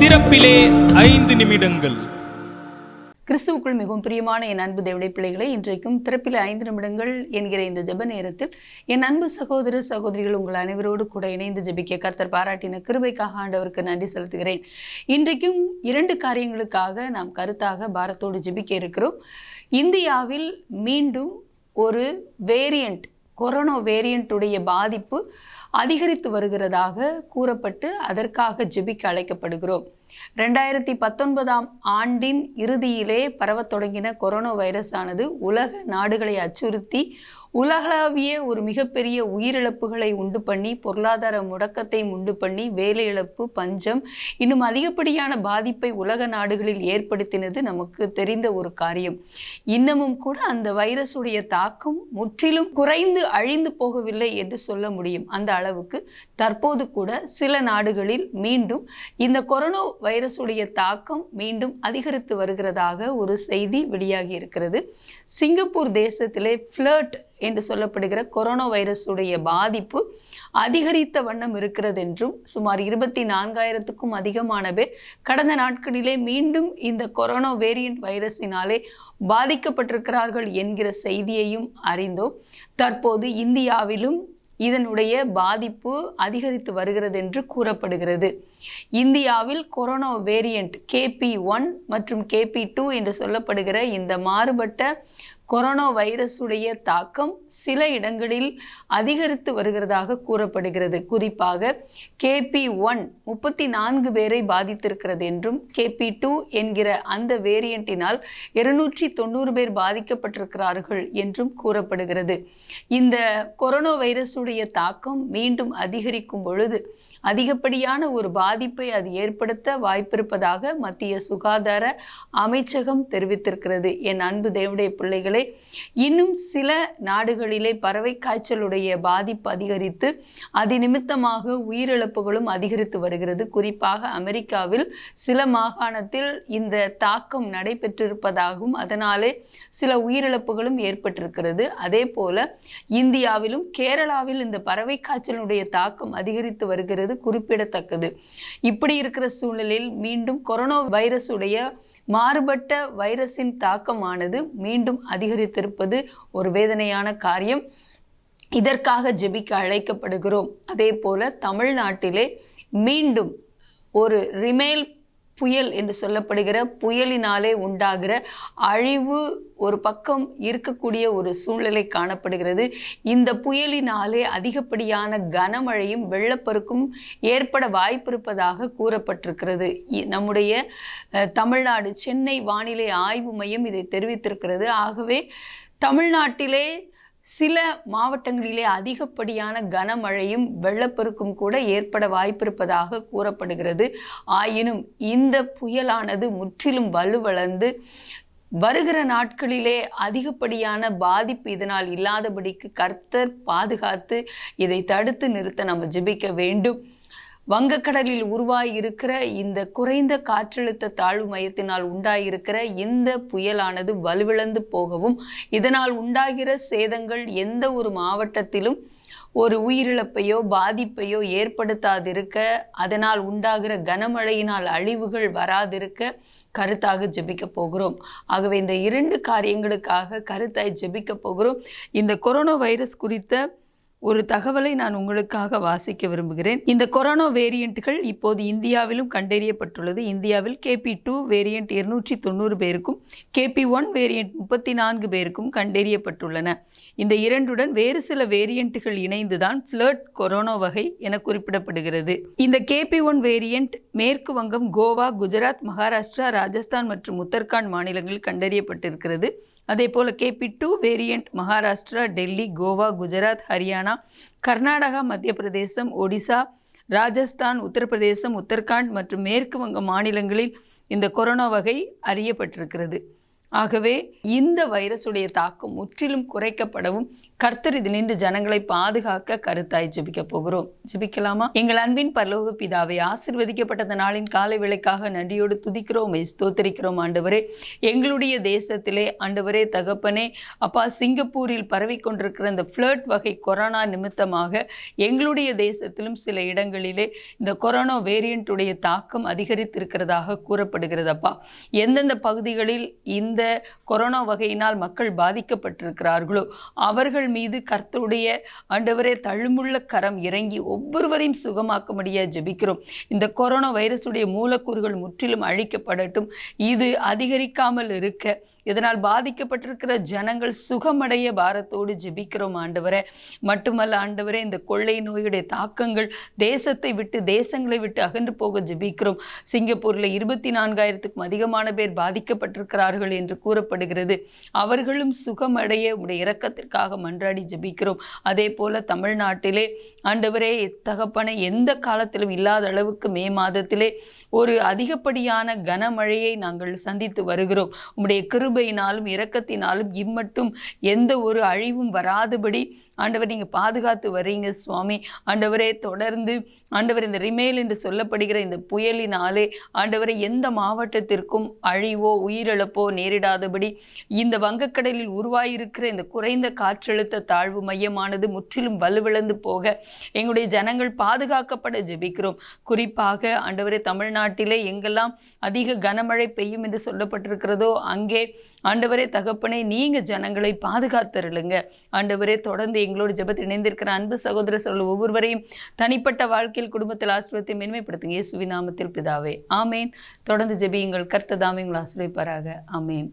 திறப்பிலே ஐந்து நிமிடங்கள். கிறிஸ்துவுக்குள் மிகவும் பிரியமான என் அன்பு தேவடை பிள்ளைகளை இன்றைக்கும் திறப்பில் ஐந்து நிமிடங்கள் என்கிற இந்த ஜெப நேரத்தில் என் அன்பு சகோதர சகோதரிகள் உங்கள் அனைவரோடு கூட இணைந்து ஜெபிக்க கர்த்தர் பாராட்டின கிருபைக்காக ஆண்டவருக்கு நன்றி செலுத்துகிறேன். இன்றைக்கும் இரண்டு காரியங்களுக்காக நாம் கருத்தாக பாரத்தோடு ஜெபிக்க இருக்கிறோம். இந்தியாவில் மீண்டும் ஒரு வேரியண்ட் கொரோனா வேரியண்ட்டுடைய பாதிப்பு அதிகரித்து வருகிறதாக கூறப்பட்டு அதற்காக ஜெபிக்க அழைக்கப்படுகிறோம். ரெண்டாயிரத்தி பத்தொன்பதாம் ஆண்டின் இறுதியிலே பரவத் தொடங்கின கொரோனா வைரஸ் ஆனது உலக நாடுகளை அச்சுறுத்தி உலகளாவிய ஒரு மிகப்பெரிய உயிரிழப்புகளை உண்டு பண்ணி பொருளாதார முடக்கத்தை உண்டு பண்ணி வேலை இழப்பு பஞ்சம் இன்னும் அதிகப்படியான பாதிப்பை உலக நாடுகளில் ஏற்படுத்தினது நமக்கு தெரிந்த ஒரு காரியம். இன்னமும் கூட அந்த வைரஸுடைய தாக்கம் முற்றிலும் குறைந்து அழிந்து போகவில்லை என்று சொல்ல முடியும். அந்த அளவுக்கு தற்போது கூட சில நாடுகளில் மீண்டும் இந்த கொரோனா வைரஸுடைய தாக்கம் மீண்டும் அதிகரித்து வருகிறதாக ஒரு செய்தி வெளியாகி இருக்கிறது. சிங்கப்பூர் தேசத்திலே ஃப்ளர்ட் என்று சொல்லப்படுகிற கொரோனா வைரஸுடைய பாதிப்பு அதிகரித்த வண்ணம் இருக்கிறது என்றும் சுமார் இருபத்தி நான்காயிரத்துக்கும் அதிகமான பேர் கடந்த நாட்களிலே மீண்டும் இந்த கொரோனா வேரியண்ட் வைரஸினாலே பாதிக்கப்பட்டிருக்கிறார்கள் என்கிற செய்தியையும் அறிந்தோம். தற்போது இந்தியாவிலும் இதனுடைய பாதிப்பு அதிகரித்து வருகிறது என்று கூறப்படுகிறது. இந்தியாவில் கொரோனா வேரியண்ட் கேபி ஒன் மற்றும் கேபி டூ என்று சொல்லப்படுகிற இந்த மாறுபட்ட கொரோனா வைரஸுடைய தாக்கம் சில இடங்களில் அதிகரித்து வருகிறதாக கூறப்படுகிறது. குறிப்பாக கேபி ஒன் முப்பத்தி நான்கு பேரை பாதித்திருக்கிறது என்றும் கேபி டூ என்கிற அந்த வேரியண்டினால் இருநூற்றி தொண்ணூறு பேர் பாதிக்கப்பட்டிருக்கிறார்கள் என்றும் கூறப்படுகிறது. இந்த கொரோனா வைரஸுடைய தாக்கம் மீண்டும் அதிகரிக்கும் பொழுது அதிகப்படியான ஒரு பாதிப்பை அது ஏற்படுத்த வாய்ப்பிருப்பதாக மத்திய சுகாதார அமைச்சகம் தெரிவித்திருக்கிறது. என் அன்பு தேவடைய பிள்ளைகளே இன்னும் சில நாடுகளிலே பறவை காய்ச்சலுடைய பாதிப்பு அதிகரித்து அது நிமித்தமாக உயிரிழப்புகளும் அதிகரித்து வருகிறது. குறிப்பாக அமெரிக்காவில் சில மாகாணத்தில் இந்த தாக்கம் நடைபெற்றிருப்பதாகவும் அதனாலே சில உயிரிழப்புகளும் ஏற்பட்டிருக்கிறது. அதே போல இந்தியாவிலும் கேரளாவில் இந்த பறவை காய்ச்சலுடைய தாக்கம் அதிகரித்து வருகிறது. குறிப்பிடத்தக்கது. இப்படி இருக்கிற சூழ்நிலையில் மீண்டும் கொரோனா வைரஸுடைய மாறுபட்ட வைரஸின் தாக்கமானது மீண்டும் அதிகரித்திருப்பது ஒரு வேதனையான காரியம். இதற்காக ஜெபிக்க அழைக்கப்படுகிறோம். அதே போல தமிழ்நாட்டிலே மீண்டும் ஒரு ரிமேல் புயல் என்று சொல்லப்படுகிற புயலினாலே உண்டாகிற அழிவு ஒரு பக்கம் இருக்கக்கூடிய ஒரு சூழ்நிலை காணப்படுகிறது. இந்த புயலினாலே அதிகப்படியான கனமழையும் வெள்ளப்பெருக்கும் ஏற்பட வாய்ப்பிருப்பதாக கூறப்பட்டிருக்கிறது. இ- நம்முடைய தமிழ்நாடு சென்னை வானிலை ஆய்வு மையம் இதை தெரிவித்திருக்கிறது. ஆகவே தமிழ்நாட்டிலே சில மாவட்டங்களிலே அதிகப்படியான கனமழையும் வெள்ளப்பெருக்கும் கூட ஏற்பட வாய்ப்பிருப்பதாக கூறப்படுகிறது. ஆயினும் இந்த புயலானது முற்றிலும் வலுவளர்ந்து வருகிற நாட்களிலே அதிகப்படியான பாதிப்பு இதனால் இல்லாதபடிக்கு கர்த்தர் பாதுகாத்து இதை தடுத்து நிறுத்த நம்ம ஜிபிக்க வேண்டும். வங்கக்கடலில் உருவாகியிருக்கிற இந்த குறைந்த காற்றழுத்த தாழ்வு மையத்தினால் உண்டாயிருக்கிற இந்த புயலானது வலுவிழந்து போகவும் இதனால் உண்டாகிற சேதங்கள் எந்த ஒரு மாவட்டத்திலும் ஒரு உயிரிழப்பையோ பாதிப்பையோ ஏற்படுத்தாதிருக்க அதனால் உண்டாகிற கனமழையினால் அழிவுகள் வராதிருக்க கருத்தாக ஜெபிக்க போகிறோம். ஆகவே இந்த இரண்டு காரியங்களுக்காக கருத்தாய் ஜெபிக்க போகிறோம். இந்த கொரோனா வைரஸ் குறித்த ஒரு தகவலை நான் உங்களுக்காக வாசிக்க விரும்புகிறேன். இந்த கொரோனா வேரியண்ட்டுகள் இப்போது இந்தியாவிலும் கண்டறியப்பட்டுள்ளது. இந்தியாவில் கேபி டூ வேரியண்ட் இருநூற்றி தொண்ணூறு பேருக்கும் கேபி ஒன் வேரியண்ட் முப்பத்தி நான்கு பேருக்கும் கண்டறியப்பட்டுள்ளன. இந்த இரண்டுடன் வேறு சில வேரியண்ட்டுகள் இணைந்துதான் ஃப்ளர்ட் கொரோனா வகை என குறிப்பிடப்படுகிறது. இந்த கேபி ஒன் வேரியண்ட் மேற்கு வங்கம் கோவா குஜராத் மகாராஷ்டிரா ராஜஸ்தான் மற்றும் உத்தரகாண்ட் மாநிலங்களில் கண்டறியப்பட்டிருக்கிறது. அதே போல் KP two variant Maharashtra Delhi Goa Gujarat Haryana Karnataka Madhya Pradesh Odisha Rajasthan Uttar Pradesh Uttarakhand மற்றும் மேற்கு வங்க மாநிலங்களில் இந்த கொரோனா வகை அறியப்பட்டிருக்கிறது. ஆகவே இந்த வைரஸுடைய தாக்கம் முற்றிலும் குறைக்கப்படவும் கர்த்தர் இது நின்று ஜனங்களை பாதுகாக்க கருத்தாய் ஜெபிக்க போகிறோம். ஜெபிக்கலாமா? எங்கள் அன்பின் பரலோக பிதாவை ஆசிர்வதிக்கப்பட்ட நாளின் காலை விலைக்காக நன்றியோடு துதிக்கிறோம் ஸ்தோத்தரிக்கிறோம் ஆண்டவரே. எங்களுடைய தேசத்திலே ஆண்டவரே தகப்பனே அப்பா சிங்கப்பூரில் பரவி கொண்டிருக்கிற இந்த ஃப்ளர்ட் வகை கொரோனா நிமித்தமாக எங்களுடைய தேசத்திலும் சில இடங்களிலே இந்த கொரோனா வேரியண்ட்டுடைய தாக்கம் அதிகரித்திருக்கிறதாக கூறப்படுகிறதப்பா எந்தெந்த பகுதிகளில் இந்த கொரோனா வகையினால் மக்கள் பாதிக்கப்பட்டிருக்கிறார்களோ அவர்கள் மீது கர்த்தருடைய ஆண்டவரே தழுமுள்ள கரம் இறங்கி ஒவ்வொருவரையும் சுகமாக்கும்படியா ஜெபிக்கிறோம். இந்த கொரோனா வைரஸுடைய மூலக்கூறுகள் முற்றிலும் அழிக்கப்படட்டும். இது அதிகரிக்காமல் இருக்க இதனால் பாதிக்கப்பட்டிருக்கிற ஜனங்கள் சுகமடைய பாரத்தோடு ஜெபிக்கிறோம் ஆண்டவரே. மட்டுமல்ல ஆண்டவரே இந்த கொள்ளை நோயுடைய தாக்கங்கள் தேசத்தை விட்டு தேசங்களை விட்டு அகன்று போக ஜெபிக்கிறோம். சிங்கப்பூரில் இருபத்தி நான்காயிரத்துக்கும் அதிகமான பேர் பாதிக்கப்பட்டிருக்கிறார்கள் என்று கூறப்படுகிறது. அவர்களும் சுகமடைய உடைய இரக்கத்திற்காக மன்றாடி ஜெபிக்கிறோம். அதே போல தமிழ்நாட்டிலே ஆண்டவரே தகப்பனை எந்த காலத்திலும் இல்லாத அளவுக்கு மே மாதத்திலே ஒரு அதிகப்படியான கனமழையை நாங்கள் சந்தித்து வருகிறோம். உம்முடைய கிருபையினாலும் இரக்கத்தினாலும் இம்மட்டும் எந்த ஒரு அழிவும் வராதபடி ஆண்டவர் நீங்கள் பாதுகாத்து வர்றீங்க சுவாமி. ஆண்டவரே தொடர்ந்து ஆண்டவர் இந்த ரிமேல் என்று சொல்லப்படுகிற இந்த புயலினாலே ஆண்டவரை எந்த மாவட்டத்திற்கும் அழிவோ உயிரிழப்போ நேரிடாதபடி இந்த வங்கக்கடலில் உருவாயிருக்கிற இந்த குறைந்த காற்றழுத்த தாழ்வு மையமானது முற்றிலும் வலுவிழந்து போக எங்களுடைய ஜனங்கள் பாதுகாக்கப்பட ஜெபிக்கிறோம். குறிப்பாக ஆண்டவரே தமிழ்நாட்டிலே எங்கெல்லாம் அதிக கனமழை பெய்யும் என்று சொல்லப்பட்டிருக்கிறதோ அங்கே ஆண்டவரே தகப்பனை நீங்கள் ஜனங்களை பாதுகாத்தருளுங்க. ஆண்டவரே தொடர்ந்து எங்களோட ஜெபத்தில் இணைந்திருக்கிற அன்பு சகோதர சொல்ல ஒவ்வொருவரையும் தனிப்பட்ட வாழ்க்கையில் குடும்பத்தில் ஆசிரியத்தை மேன்மைப்படுத்துங்க. இயேசுவி நாமத்தில் பிதாவே. ஆமேன். தொடர்ந்து ஜெபியுங்கள். கர்த்ததாமே உங்களை ஆசிரியப்பாராக ஆமேன்.